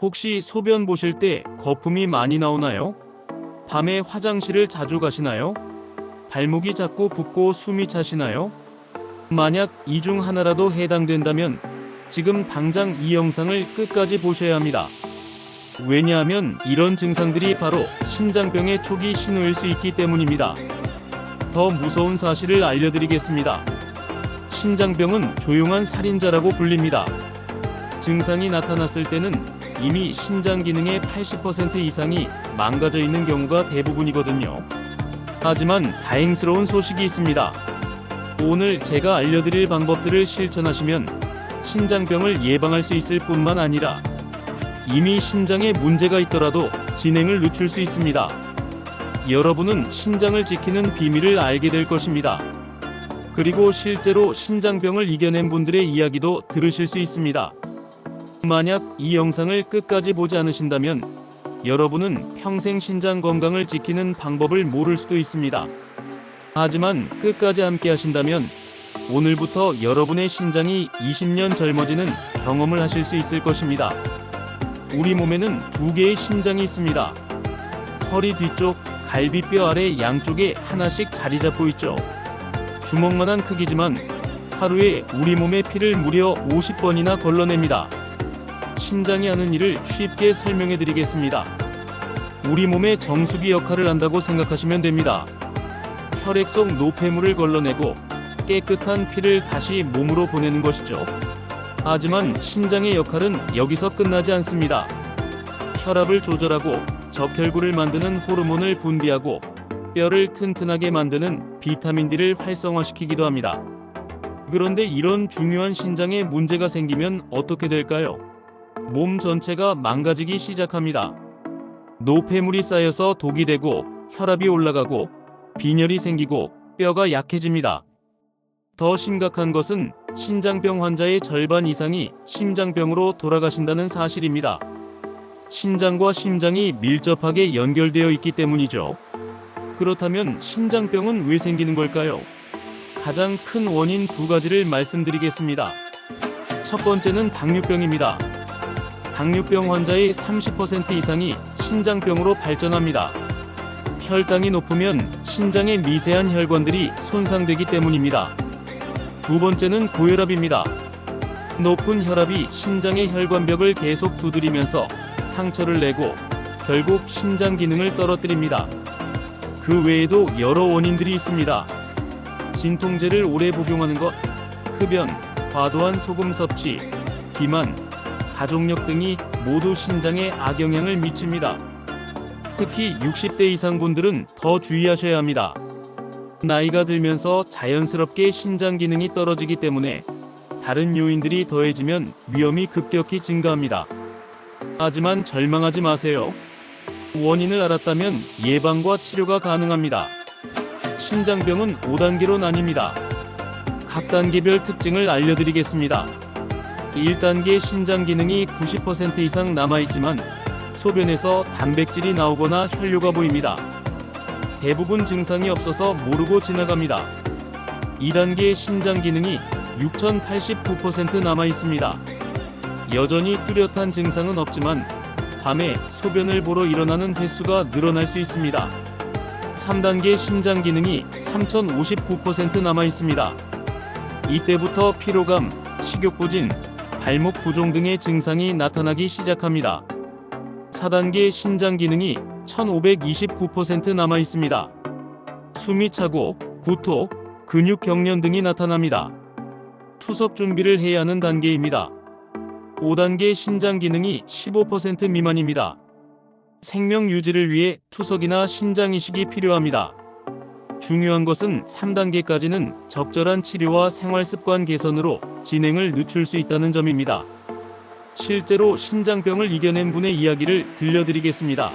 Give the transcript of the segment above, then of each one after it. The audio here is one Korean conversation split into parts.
혹시 소변 보실 때 거품이 많이 나오나요? 밤에 화장실을 자주 가시나요? 발목이 자꾸 붓고 숨이 차시나요? 만약 이 중 하나라도 해당된다면 지금 당장 이 영상을 끝까지 보셔야 합니다. 왜냐하면 이런 증상들이 바로 신장병의 초기 신호일 수 있기 때문입니다. 더 무서운 사실을 알려드리겠습니다. 신장병은 조용한 살인자라고 불립니다. 증상이 나타났을 때는 이미 신장 기능의 80% 이상이 망가져 있는 경우가 대부분이거든요. 하지만 다행스러운 소식이 있습니다. 오늘 제가 알려드릴 방법들을 실천하시면 신장병을 예방할 수 있을 뿐만 아니라 이미 신장에 문제가 있더라도 진행을 늦출 수 있습니다. 여러분은 신장을 지키는 비밀을 알게 될 것입니다. 그리고 실제로 신장병을 이겨낸 분들의 이야기도 들으실 수 있습니다. 만약 이 영상을 끝까지 보지 않으신다면 여러분은 평생 신장 건강을 지키는 방법을 모를 수도 있습니다. 하지만 끝까지 함께 하신다면 오늘부터 여러분의 신장이 20년 젊어지는 경험을 하실 수 있을 것입니다. 우리 몸에는 두 개의 신장이 있습니다. 허리 뒤쪽, 갈비뼈 아래 양쪽에 하나씩 자리 잡고 있죠. 주먹만한 크기지만 하루에 우리 몸의 피를 무려 50번이나 걸러냅니다. 신장이 하는 일을 쉽게 설명해 드리겠습니다. 우리 몸의 정수기 역할을 한다고 생각하시면 됩니다. 혈액 속 노폐물을 걸러내고 깨끗한 피를 다시 몸으로 보내는 것이죠. 하지만 신장의 역할은 여기서 끝나지 않습니다. 혈압을 조절하고 적혈구를 만드는 호르몬을 분비하고 뼈를 튼튼하게 만드는 비타민 D를 활성화시키기도 합니다. 그런데 이런 중요한 신장에 문제가 생기면 어떻게 될까요? 몸 전체가 망가지기 시작합니다. 노폐물이 쌓여서 독이 되고 혈압이 올라가고 빈혈이 생기고 뼈가 약해집니다. 더 심각한 것은 신장병 환자의 절반 이상이 심장병으로 돌아가신다는 사실입니다. 신장과 심장이 밀접하게 연결되어 있기 때문이죠. 그렇다면 신장병은 왜 생기는 걸까요? 가장 큰 원인 두 가지를 말씀드리겠습니다. 첫 번째는 당뇨병입니다. 당뇨병 환자의 30% 이상이 신장병으로 발전합니다. 혈당이 높으면 신장의 미세한 혈관들이 손상되기 때문입니다. 두 번째는 고혈압입니다. 높은 혈압이 신장의 혈관벽을 계속 두드리면서 상처를 내고 결국 신장 기능을 떨어뜨립니다. 그 외에도 여러 원인들이 있습니다. 진통제를 오래 복용하는 것, 흡연, 과도한 소금 섭취, 비만, 가족력 등이 모두 신장에 악영향을 미칩니다. 특히 60대 이상 분들은 더 주의하셔야 합니다. 나이가 들면서 자연스럽게 신장 기능이 떨어지기 때문에 다른 요인들이 더해지면 위험이 급격히 증가합니다. 하지만 절망하지 마세요. 원인을 알았다면 예방과 치료가 가능합니다. 신장병은 5단계로 나뉩니다. 각 단계별 특징을 알려드리겠습니다. 1단계 신장 기능이 90% 이상 남아있지만 소변에서 단백질이 나오거나 혈뇨가 보입니다. 대부분 증상이 없어서 모르고 지나갑니다. 2단계 신장 기능이 6089% 남아 있습니다. 여전히 뚜렷한 증상은 없지만 밤에 소변을 보러 일어나는 횟수가 늘어날 수 있습니다. 3단계 신장 기능이 3059% 남아 있습니다. 이때부터 피로감, 식욕 부진, 발목 부종 등의 증상이 나타나기 시작합니다. 4단계 신장 기능이 1529% 남아 있습니다. 숨이 차고 구토, 근육 경련 등이 나타납니다. 투석 준비를 해야 하는 단계입니다. 5단계 신장 기능이 15% 미만입니다. 생명 유지를 위해 투석이나 신장 이식이 필요합니다. 중요한 것은 3단계까지는 적절한 치료와 생활 습관 개선으로 진행을 늦출 수 있다는 점입니다. 실제로 신장병을 이겨낸 분의 이야기를 들려드리겠습니다.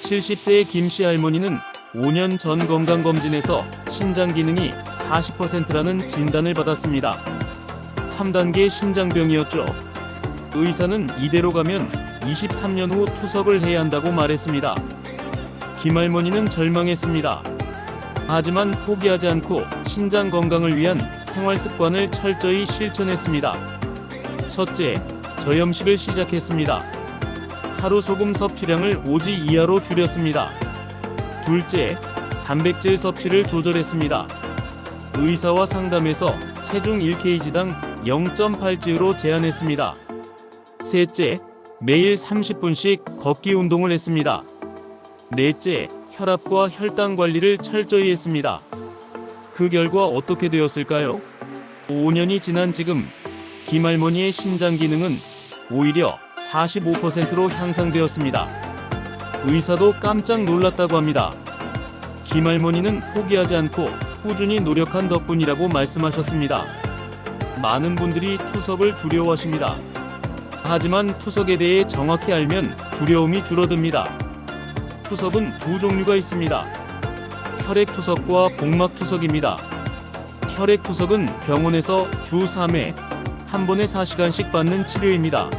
70세의 김씨 할머니는 5년 전 건강검진에서 신장 기능이 40%라는 진단을 받았습니다. 3단계 신장병이었죠. 의사는 이대로 가면 23년 후 투석을 해야 한다고 말했습니다. 김 할머니는 절망했습니다. 하지만 포기하지 않고 신장 건강을 위한 생활 습관을 철저히 실천했습니다. 첫째, 저염식을 시작했습니다. 하루 소금 섭취량을 5지 이하로 줄였습니다. 둘째, 단백질 섭취를 조절했습니다. 의사와 상담해서 체중 1kg당 0.8g로 제한했습니다. 셋째, 매일 30분씩 걷기 운동을 했습니다. 넷째, 혈압과 혈당 관리를 철저히 했습니다. 그 결과 어떻게 되었을까요? 5년이 지난 지금 김할머니의 신장 기능은 오히려 45%로 향상되었습니다. 의사도 깜짝 놀랐다고 합니다. 김할머니는 포기하지 않고 꾸준히 노력한 덕분이라고 말씀하셨습니다. 많은 분들이 투석을 두려워하십니다. 하지만 투석에 대해 정확히 알면 두려움이 줄어듭니다. 투석은 두 종류가 있습니다. 혈액 투석과 복막 투석입니다. 혈액 투석은 병원에서 주 3회 한 번에 4시간씩 받는 치료입니다.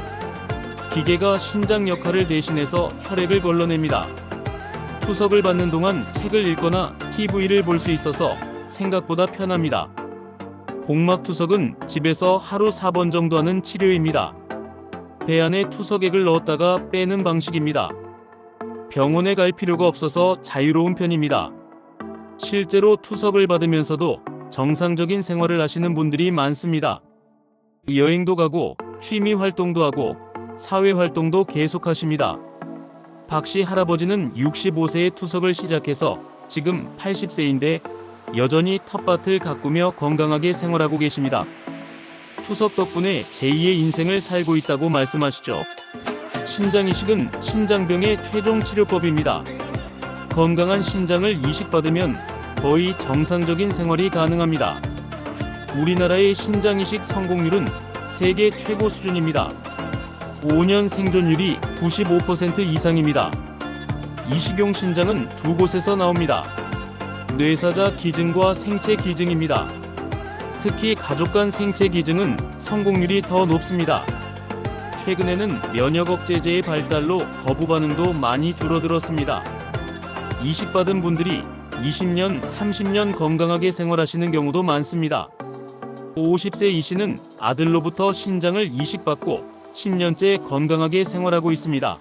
기계가 신장 역할을 대신해서 혈액을 걸러냅니다. 투석을 받는 동안 책을 읽거나 TV를 볼 수 있어서 생각보다 편합니다. 복막 투석은 집에서 하루 4번 정도 하는 치료입니다. 배 안에 투석액을 넣었다가 빼는 방식입니다. 병원에 갈 필요가 없어서 자유로운 편입니다. 실제로 투석을 받으면서도 정상적인 생활을 하시는 분들이 많습니다. 여행도 가고 취미 활동도 하고 사회 활동도 계속하십니다. 박씨 할아버지는 65세에 투석을 시작해서 지금 80세인데 여전히 텃밭을 가꾸며 건강하게 생활하고 계십니다. 투석 덕분에 제2의 인생을 살고 있다고 말씀하시죠. 신장 이식은 신장병의 최종 치료법입니다. 건강한 신장을 이식받으면 거의 정상적인 생활이 가능합니다. 우리나라의 신장 이식 성공률은 세계 최고 수준입니다. 5년 생존율이 95% 이상입니다. 이식용 신장은 두 곳에서 나옵니다. 뇌사자 기증과 생체 기증입니다. 특히 가족 간 생체 기증은 성공률이 더 높습니다. 최근에는 면역 억제제의 발달로 거부 반응도 많이 줄어들었습니다. 이식받은 분들이 20년, 30년 건강하게 생활하시는 경우도 많습니다. 50세 이 씨는 아들로부터 신장을 이식받고 10년째 건강하게 생활하고 있습니다.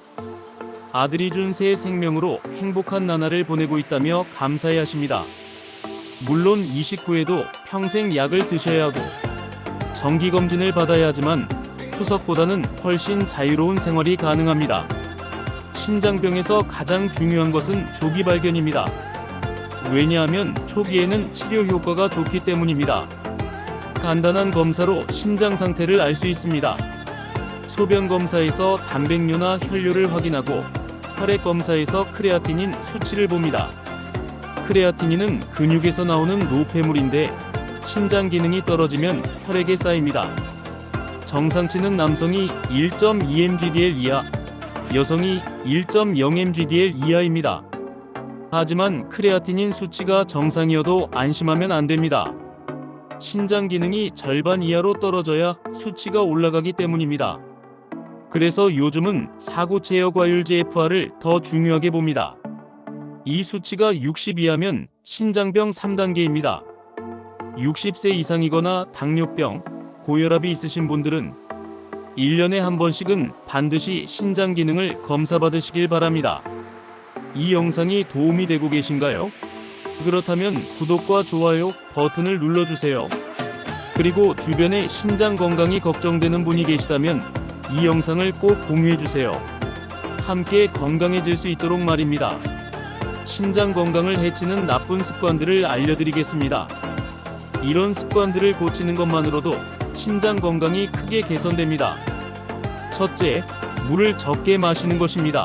아들이 준 새 생명으로 행복한 나날을 보내고 있다며 감사해 하십니다. 물론 이식 후에도 평생 약을 드셔야 하고 정기검진을 받아야 하지만 투석보다는 훨씬 자유로운 생활이 가능합니다. 신장병에서 가장 중요한 것은 조기 발견입니다. 왜냐하면 초기에는 치료 효과가 좋기 때문입니다. 간단한 검사로 신장 상태를 알 수 있습니다. 소변 검사에서 단백뇨나 혈뇨를 확인하고 혈액 검사에서 크레아티닌 수치를 봅니다. 크레아티닌은 근육에서 나오는 노폐물인데 신장 기능이 떨어지면 혈액에 쌓입니다. 정상치는 남성이 1.2mgdl 이하, 여성이 1.0mgdl 이하입니다. 하지만 크레아티닌 수치가 정상이어도 안심하면 안 됩니다. 신장 기능이 절반 이하로 떨어져야 수치가 올라가기 때문입니다. 그래서 요즘은 사구 제어 과율 GFR을 더 중요하게 봅니다. 이 수치가 60 이하면 신장병 3단계입니다. 60세 이상이거나 당뇨병, 고혈압이 있으신 분들은 1년에 한 번씩은 반드시 신장 기능을 검사받으시길 바랍니다. 이 영상이 도움이 되고 계신가요? 그렇다면 구독과 좋아요 버튼을 눌러주세요. 그리고 주변에 신장 건강이 걱정되는 분이 계시다면 이 영상을 꼭 공유해주세요. 함께 건강해질 수 있도록 말입니다. 신장 건강을 해치는 나쁜 습관들을 알려드리겠습니다. 이런 습관들을 고치는 것만으로도 신장 건강이 크게 개선됩니다. 첫째, 물을 적게 마시는 것입니다.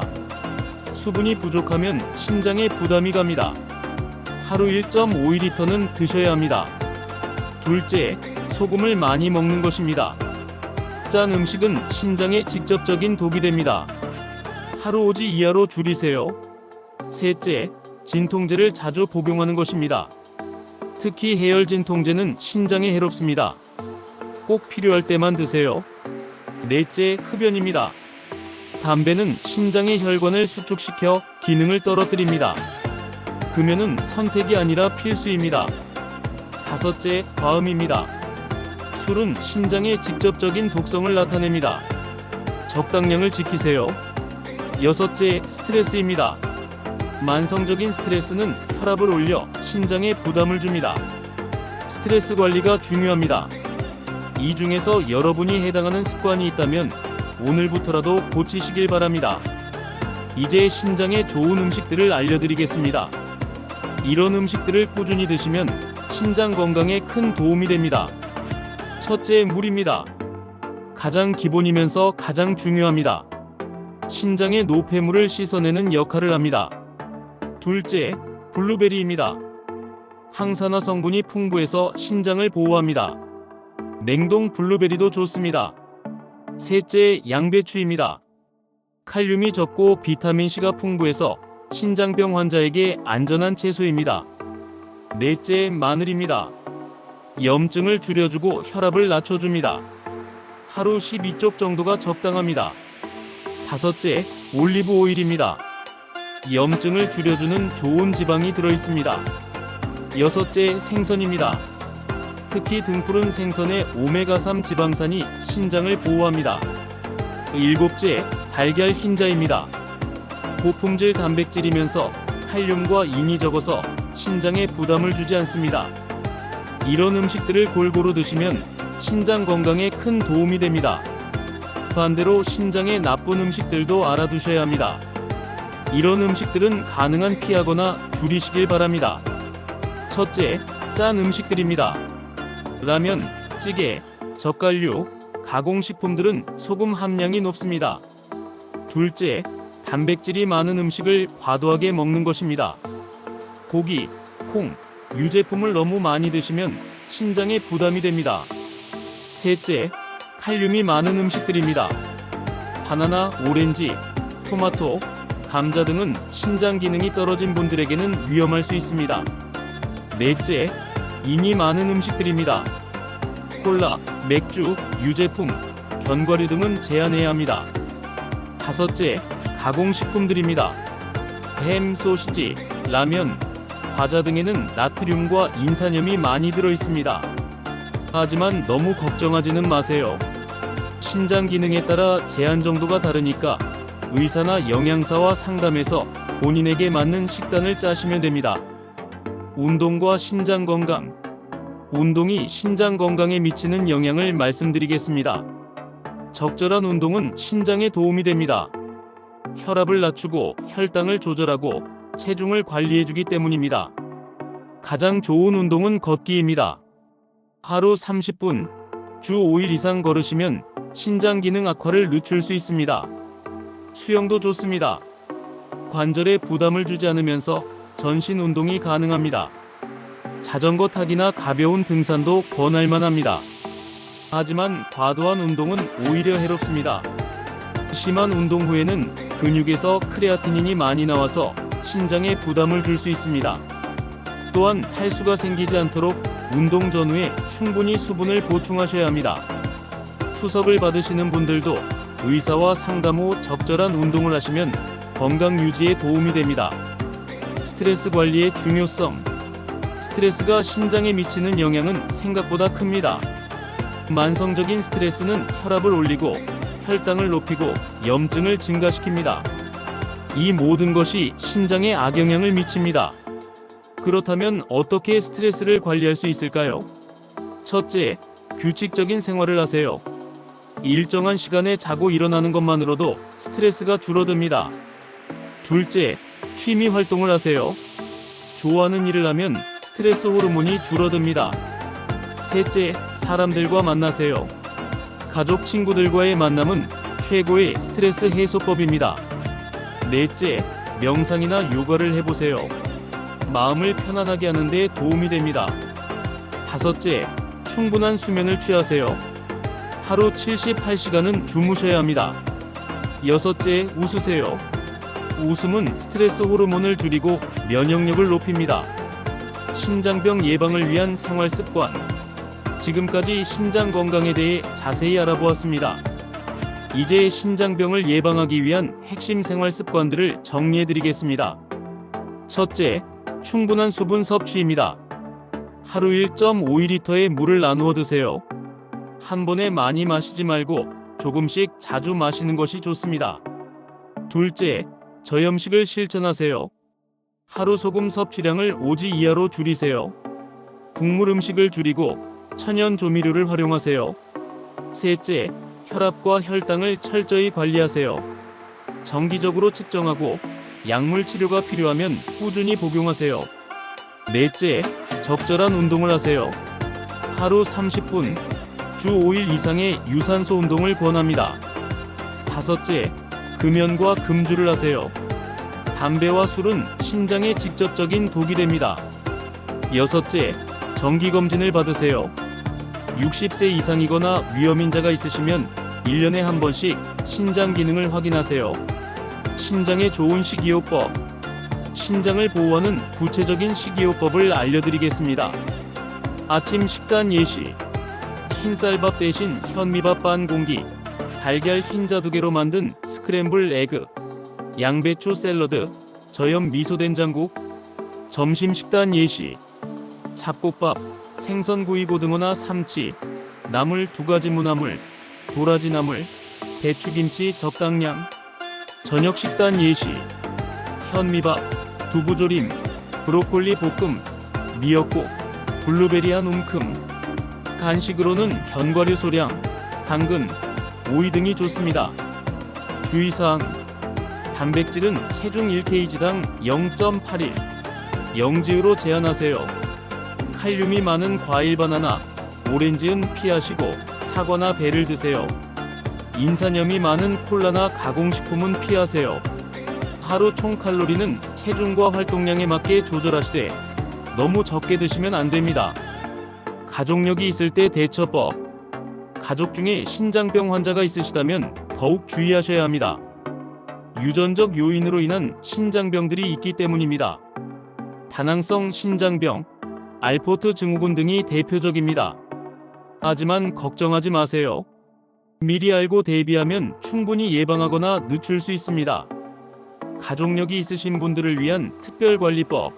수분이 부족하면 신장에 부담이 갑니다. 하루 1.5리터는 드셔야 합니다. 둘째, 소금을 많이 먹는 것입니다. 짠 음식은 신장에 직접적인 독이 됩니다. 하루 5지 이하로 줄이세요. 셋째, 진통제를 자주 복용하는 것입니다. 특히 해열 진통제는 신장에 해롭습니다. 꼭 필요할 때만 드세요. 넷째, 흡연입니다. 담배는 신장의 혈관을 수축시켜 기능을 떨어뜨립니다. 금연은 선택이 아니라 필수입니다. 다섯째, 과음입니다. 술은 신장에 직접적인 독성을 나타냅니다. 적당량을 지키세요. 여섯째, 스트레스입니다. 만성적인 스트레스는 혈압을 올려 신장에 부담을 줍니다. 스트레스 관리가 중요합니다. 이 중에서 여러분이 해당하는 습관이 있다면 오늘부터라도 고치시길 바랍니다. 이제 신장에 좋은 음식들을 알려드리겠습니다. 이런 음식들을 꾸준히 드시면 신장 건강에 큰 도움이 됩니다. 첫째, 물입니다. 가장 기본이면서 가장 중요합니다. 신장의 노폐물을 씻어내는 역할을 합니다. 둘째, 블루베리입니다. 항산화 성분이 풍부해서 신장을 보호합니다. 냉동 블루베리도 좋습니다. 셋째, 양배추입니다. 칼륨이 적고 비타민C가 풍부해서 신장병 환자에게 안전한 채소입니다. 넷째, 마늘입니다. 염증을 줄여주고 혈압을 낮춰줍니다. 하루 12쪽 정도가 적당합니다. 다섯째, 올리브 오일입니다. 염증을 줄여주는 좋은 지방이 들어있습니다. 여섯째, 생선입니다. 특히 등푸른 생선의 오메가3 지방산이 신장을 보호합니다. 일곱째, 달걀 흰자입니다. 고품질 단백질이면서 칼륨과 인이 적어서 신장에 부담을 주지 않습니다. 이런 음식들을 골고루 드시면 신장 건강에 큰 도움이 됩니다. 반대로 신장에 나쁜 음식들도 알아두셔야 합니다. 이런 음식들은 가능한 피하거나 줄이시길 바랍니다. 첫째, 짠 음식들입니다. 라면, 찌개, 젓갈류, 가공식품들은 소금 함량이 높습니다. 둘째, 단백질이 많은 음식을 과도하게 먹는 것입니다. 고기, 콩, 유제품을 너무 많이 드시면 신장에 부담이 됩니다. 셋째, 칼륨이 많은 음식들입니다. 바나나, 오렌지, 토마토, 감자 등은 신장 기능이 떨어진 분들에게는 위험할 수 있습니다. 넷째, 인이 많은 음식들입니다. 콜라, 맥주, 유제품, 견과류 등은 제한해야 합니다. 다섯째, 가공식품들입니다. 햄, 소시지, 라면, 과자 등에는 나트륨과 인산염이 많이 들어 있습니다. 하지만 너무 걱정하지는 마세요. 신장 기능에 따라 제한 정도가 다르니까 의사나 영양사와 상담해서 본인에게 맞는 식단을 짜시면 됩니다. 운동과 신장 건강. 운동이 신장 건강에 미치는 영향을 말씀드리겠습니다. 적절한 운동은 신장에 도움이 됩니다. 혈압을 낮추고 혈당을 조절하고 체중을 관리해주기 때문입니다. 가장 좋은 운동은 걷기입니다. 하루 30분, 주 5일 이상 걸으시면 신장 기능 악화를 늦출 수 있습니다. 수영도 좋습니다. 관절에 부담을 주지 않으면서 전신 운동이 가능합니다. 자전거 타기나 가벼운 등산도 권할 만 합니다. 하지만 과도한 운동은 오히려 해롭습니다. 심한 운동 후에는 근육에서 크레아티닌이 많이 나와서 신장에 부담을 줄 수 있습니다. 또한 탈수가 생기지 않도록 운동 전후에 충분히 수분을 보충하셔야 합니다. 투석을 받으시는 분들도 의사와 상담 후 적절한 운동을 하시면 건강 유지에 도움이 됩니다. 스트레스 관리의 중요성. 스트레스가 신장에 미치는 영향은 생각보다 큽니다. 만성적인 스트레스는 혈압을 올리고 혈당을 높이고 염증을 증가시킵니다. 이 모든 것이 신장에 악영향을 미칩니다. 그렇다면 어떻게 스트레스를 관리할 수 있을까요? 첫째, 규칙적인 생활을 하세요. 일정한 시간에 자고 일어나는 것만으로도 스트레스가 줄어듭니다. 둘째, 취미 활동을 하세요. 좋아하는 일을 하면 스트레스 호르몬이 줄어듭니다. 셋째, 사람들과 만나세요. 가족, 친구들과의 만남은 최고의 스트레스 해소법입니다. 넷째, 명상이나 요가를 해보세요. 마음을 편안하게 하는 데 도움이 됩니다. 다섯째, 충분한 수면을 취하세요. 하루 78시간은 주무셔야 합니다. 여섯째, 웃으세요. 웃음은 스트레스 호르몬을 줄이고 면역력을 높입니다. 신장병 예방을 위한 생활 습관. 지금까지 신장 건강에 대해 자세히 알아보았습니다. 이제 신장병을 예방하기 위한 핵심 생활 습관들을 정리해 드리겠습니다. 첫째, 충분한 수분 섭취입니다. 하루 1.5리터의 물을 나누어 드세요. 한 번에 많이 마시지 말고 조금씩 자주 마시는 것이 좋습니다. 둘째, 저염식을 실천하세요. 하루 소금 섭취량을 5지 이하로 줄이세요. 국물 음식을 줄이고 천연 조미료를 활용하세요. 셋째, 혈압과 혈당을 철저히 관리하세요. 정기적으로 측정하고 약물 치료가 필요하면 꾸준히 복용하세요. 넷째, 적절한 운동을 하세요. 하루 30분, 주 5일 이상의 유산소 운동을 권합니다. 다섯째, 금연과 금주를 하세요. 담배와 술은 신장에 직접적인 독이 됩니다. 여섯째, 정기검진을 받으세요. 60세 이상이거나 위험인자가 있으시면 1년에 한 번씩 신장 기능을 확인하세요. 신장에 좋은 식이요법. 신장을 보호하는 구체적인 식이요법을 알려드리겠습니다. 아침 식단 예시. 흰쌀밥 대신 현미밥 반 공기. 달걀 흰자 두 개로 만든 스크램블 에그. 양배추 샐러드. 저염 미소 된장국. 점심 식단 예시. 잡곡밥, 생선구이 고등어나 삼치, 나물 두 가지 무나물, 도라지 나물, 배추김치 적당량. 저녁 식단 예시. 현미밥, 두부조림, 브로콜리 볶음, 미역국, 블루베리 한 움큼. 간식으로는 견과류 소량, 당근, 오이 등이 좋습니다. 주의사항. 단백질은 체중 1kg당 0.81, 영지으로 제한하세요. 칼륨이 많은 과일 바나나, 오렌지는 피하시고 사과나 배를 드세요. 인산염이 많은 콜라나 가공식품은 피하세요. 하루 총 칼로리는 체중과 활동량에 맞게 조절하시되 너무 적게 드시면 안 됩니다. 가족력이 있을 때 대처법. 가족 중에 신장병 환자가 있으시다면 더욱 주의하셔야 합니다. 유전적 요인으로 인한 신장병들이 있기 때문입니다. 다낭성 신장병, 알포트 증후군 등이 대표적입니다. 하지만 걱정하지 마세요. 미리 알고 대비하면 충분히 예방하거나 늦출 수 있습니다. 가족력이 있으신 분들을 위한 특별관리법.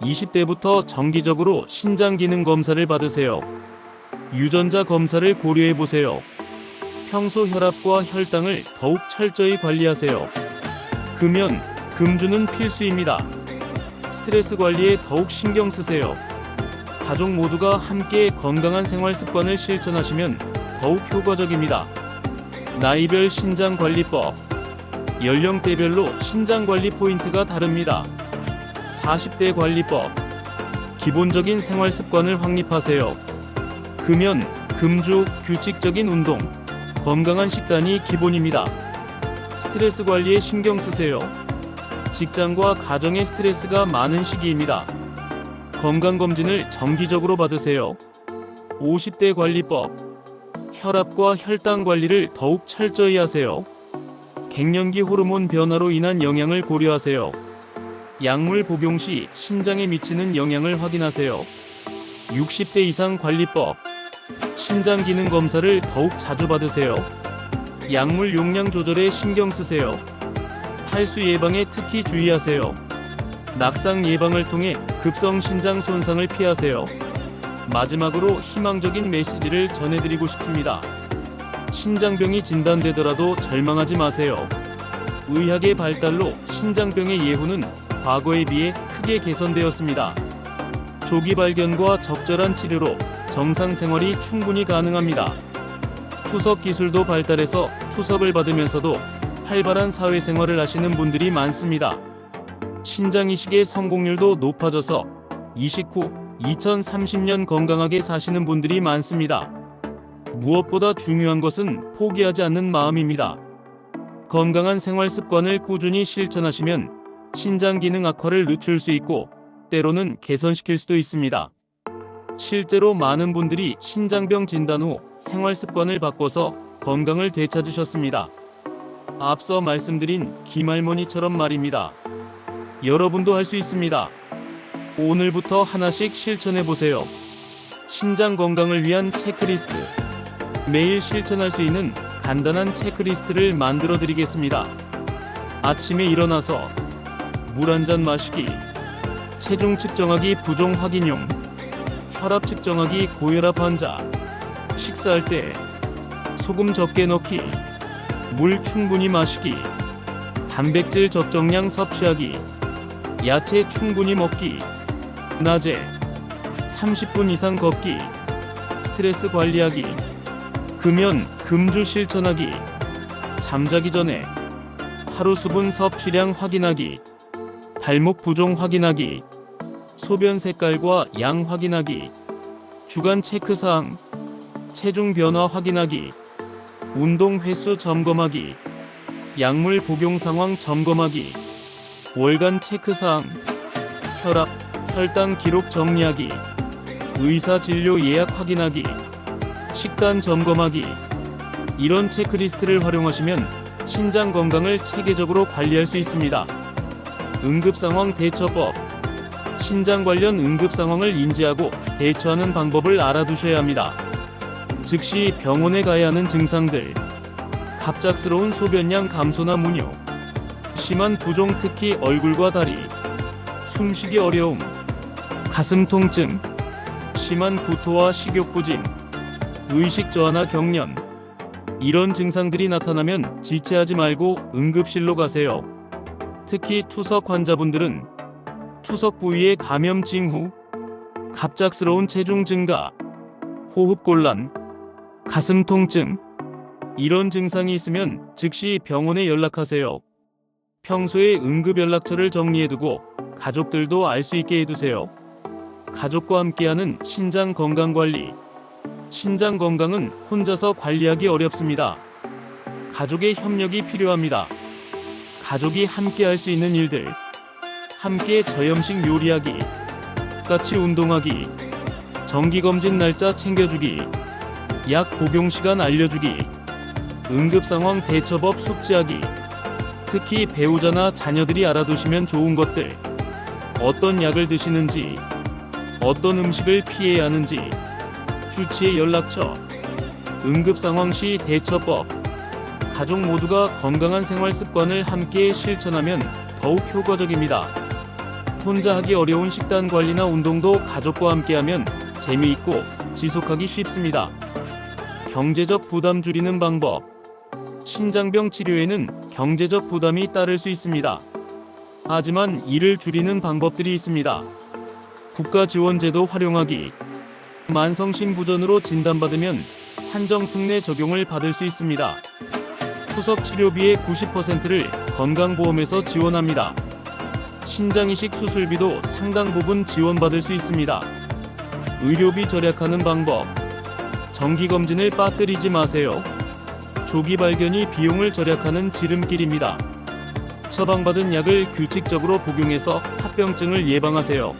20대부터 정기적으로 신장 기능 검사를 받으세요. 유전자 검사를 고려해 보세요. 평소 혈압과 혈당을 더욱 철저히 관리하세요. 금연, 금주는 필수입니다. 스트레스 관리에 더욱 신경 쓰세요. 가족 모두가 함께 건강한 생활 습관을 실천하시면 더욱 효과적입니다. 나이별 신장 관리법. 연령대별로 신장 관리 포인트가 다릅니다. 40대 관리법. 기본적인 생활 습관을 확립하세요. 금연, 금주, 규칙적인 운동, 건강한 식단이 기본입니다. 스트레스 관리에 신경 쓰세요. 직장과 가정의 스트레스가 많은 시기입니다. 건강검진을 정기적으로 받으세요. 50대 관리법. 혈압과 혈당 관리를 더욱 철저히 하세요. 갱년기 호르몬 변화로 인한 영향을 고려하세요. 약물 복용 시 신장에 미치는 영향을 확인하세요. 60대 이상 관리법. 신장 기능 검사를 더욱 자주 받으세요. 약물 용량 조절에 신경 쓰세요. 탈수 예방에 특히 주의하세요. 낙상 예방을 통해 급성 신장 손상을 피하세요. 마지막으로 희망적인 메시지를 전해드리고 싶습니다. 신장병이 진단되더라도 절망하지 마세요. 의학의 발달로 신장병의 예후는 과거에 비해 크게 개선되었습니다. 조기 발견과 적절한 치료로 정상 생활이 충분히 가능합니다. 투석 기술도 발달해서 투석을 받으면서도 활발한 사회생활을 하시는 분들이 많습니다. 신장 이식의 성공률도 높아져서 이식 후 2030년 건강하게 사시는 분들이 많습니다. 무엇보다 중요한 것은 포기하지 않는 마음입니다. 건강한 생활 습관을 꾸준히 실천하시면 신장 기능 악화를 늦출 수 있고 때로는 개선시킬 수도 있습니다. 실제로 많은 분들이 신장병 진단 후 생활 습관을 바꿔서 건강을 되찾으셨습니다. 앞서 말씀드린 김할머니처럼 말입니다. 여러분도 할 수 있습니다. 오늘부터 하나씩 실천해 보세요. 신장 건강을 위한 체크리스트. 매일 실천할 수 있는 간단한 체크리스트를 만들어 드리겠습니다. 아침에 일어나서 물 한 잔 마시기. 체중 측정하기 부종 확인용. 혈압 측정하기 고혈압 환자. 식사할 때 소금 적게 넣기. 물 충분히 마시기. 단백질 적정량 섭취하기, 야채 충분히 먹기, 낮에 30분 이상 걷기, 스트레스 관리하기, 금연, 금주 실천하기, 잠자기 전에 하루 수분 섭취량 확인하기, 발목 부종 확인하기, 소변 색깔과 양 확인하기, 주간 체크 사항, 체중 변화 확인하기, 운동 횟수 점검하기, 약물 복용 상황 점검하기, 월간 체크 사항, 혈압, 혈당 기록 정리하기, 의사 진료 예약 확인하기, 식단 점검하기. 이런 체크리스트를 활용하시면 신장 건강을 체계적으로 관리할 수 있습니다. 응급 상황 대처법. 신장 관련 응급 상황을 인지하고 대처하는 방법을 알아두셔야 합니다. 즉시 병원에 가야 하는 증상들. 갑작스러운 소변량 감소나 문요. 심한 부종 특히 얼굴과 다리. 숨쉬기 어려움. 가슴 통증. 심한 구토와 식욕부진. 의식 저하나 경련. 이런 증상들이 나타나면 지체하지 말고 응급실로 가세요. 특히 투석 환자분들은 투석 부위의 감염 징후, 갑작스러운 체중 증가, 호흡 곤란, 가슴 통증, 이런 증상이 있으면 즉시 병원에 연락하세요. 평소에 응급 연락처를 정리해두고 가족들도 알 수 있게 해두세요. 가족과 함께하는 신장 건강 관리. 신장 건강은 혼자서 관리하기 어렵습니다. 가족의 협력이 필요합니다. 가족이 함께 할 수 있는 일들. 함께 저염식 요리하기. 같이 운동하기. 정기검진 날짜 챙겨주기. 약 복용 시간 알려주기. 응급상황 대처법 숙지하기. 특히 배우자나 자녀들이 알아두시면 좋은 것들. 어떤 약을 드시는지, 어떤 음식을 피해야 하는지, 주치의 연락처, 응급상황 시 대처법, 가족 모두가 건강한 생활 습관을 함께 실천하면 더욱 효과적입니다. 혼자 하기 어려운 식단 관리나 운동도 가족과 함께하면 재미있고 지속하기 쉽습니다. 경제적 부담 줄이는 방법. 신장병 치료에는 경제적 부담이 따를 수 있습니다. 하지만 이를 줄이는 방법들이 있습니다. 국가 지원제도 활용하기. 만성심부전으로 진단받으면 산정특례 적용을 받을 수 있습니다. 투석 치료비의 90%를 건강보험에서 지원합니다. 신장 이식 수술비도 상당 부분 지원받을 수 있습니다. 의료비 절약하는 방법. 정기 검진을 빠뜨리지 마세요. 조기 발견이 비용을 절약하는 지름길입니다. 처방받은 약을 규칙적으로 복용해서 합병증을 예방하세요.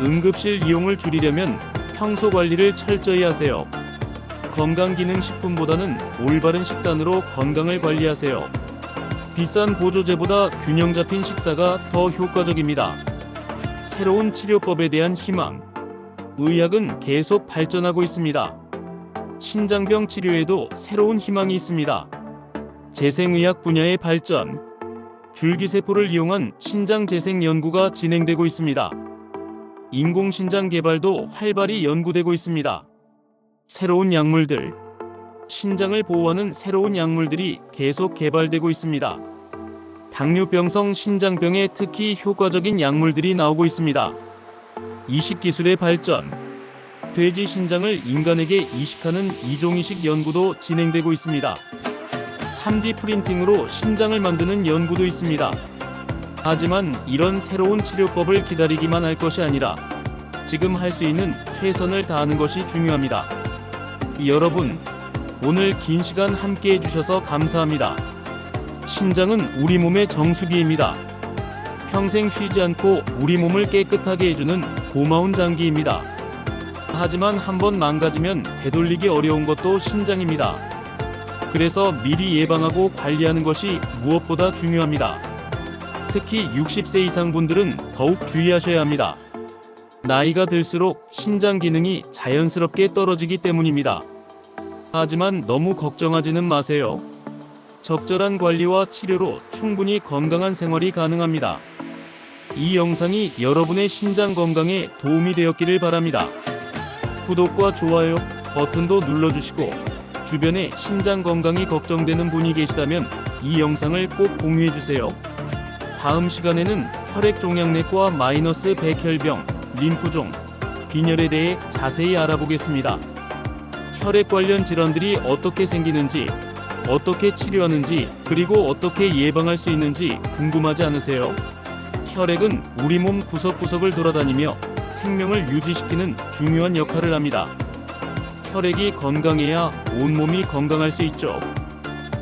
응급실 이용을 줄이려면 평소 관리를 철저히 하세요. 건강기능식품보다는 올바른 식단으로 건강을 관리하세요. 비싼 보조제보다 균형 잡힌 식사가 더 효과적입니다. 새로운 치료법에 대한 희망. 의학은 계속 발전하고 있습니다. 신장병 치료에도 새로운 희망이 있습니다. 재생의학 분야의 발전. 줄기세포를 이용한 신장 재생 연구가 진행되고 있습니다. 인공신장 개발도 활발히 연구되고 있습니다. 새로운 약물들, 신장을 보호하는 새로운 약물들이 계속 개발되고 있습니다. 당뇨병성 신장병에 특히 효과적인 약물들이 나오고 있습니다. 이식 기술의 발전, 돼지 신장을 인간에게 이식하는 이종이식 연구도 진행되고 있습니다. 3D 프린팅으로 신장을 만드는 연구도 있습니다. 하지만 이런 새로운 치료법을 기다리기만 할 것이 아니라 지금 할 수 있는 최선을 다하는 것이 중요합니다. 여러분, 오늘 긴 시간 함께 해주셔서 감사합니다. 신장은 우리 몸의 정수기입니다. 평생 쉬지 않고 우리 몸을 깨끗하게 해주는 고마운 장기입니다. 하지만 한번 망가지면 되돌리기 어려운 것도 신장입니다. 그래서 미리 예방하고 관리하는 것이 무엇보다 중요합니다. 특히 60세 이상 분들은 더욱 주의하셔야 합니다. 나이가 들수록 신장 기능이 자연스럽게 떨어지기 때문입니다. 하지만 너무 걱정하지는 마세요. 적절한 관리와 치료로 충분히 건강한 생활이 가능합니다. 이 영상이 여러분의 신장 건강에 도움이 되었기를 바랍니다. 구독과 좋아요 버튼도 눌러주시고 주변에 신장 건강이 걱정되는 분이 계시다면 이 영상을 꼭 공유해주세요. 다음 시간에는 혈액종양내과 마이너스 백혈병, 림프종, 빈혈에 대해 자세히 알아보겠습니다. 혈액 관련 질환들이 어떻게 생기는지, 어떻게 치료하는지, 그리고 어떻게 예방할 수 있는지 궁금하지 않으세요? 혈액은 우리 몸 구석구석을 돌아다니며 생명을 유지시키는 중요한 역할을 합니다. 혈액이 건강해야 온몸이 건강할 수 있죠.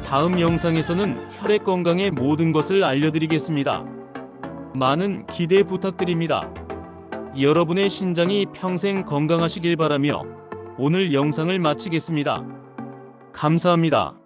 다음 영상에서는 혈액 건강의 모든 것을 알려드리겠습니다. 많은 기대 부탁드립니다. 여러분의 신장이 평생 건강하시길 바라며 오늘 영상을 마치겠습니다. 감사합니다.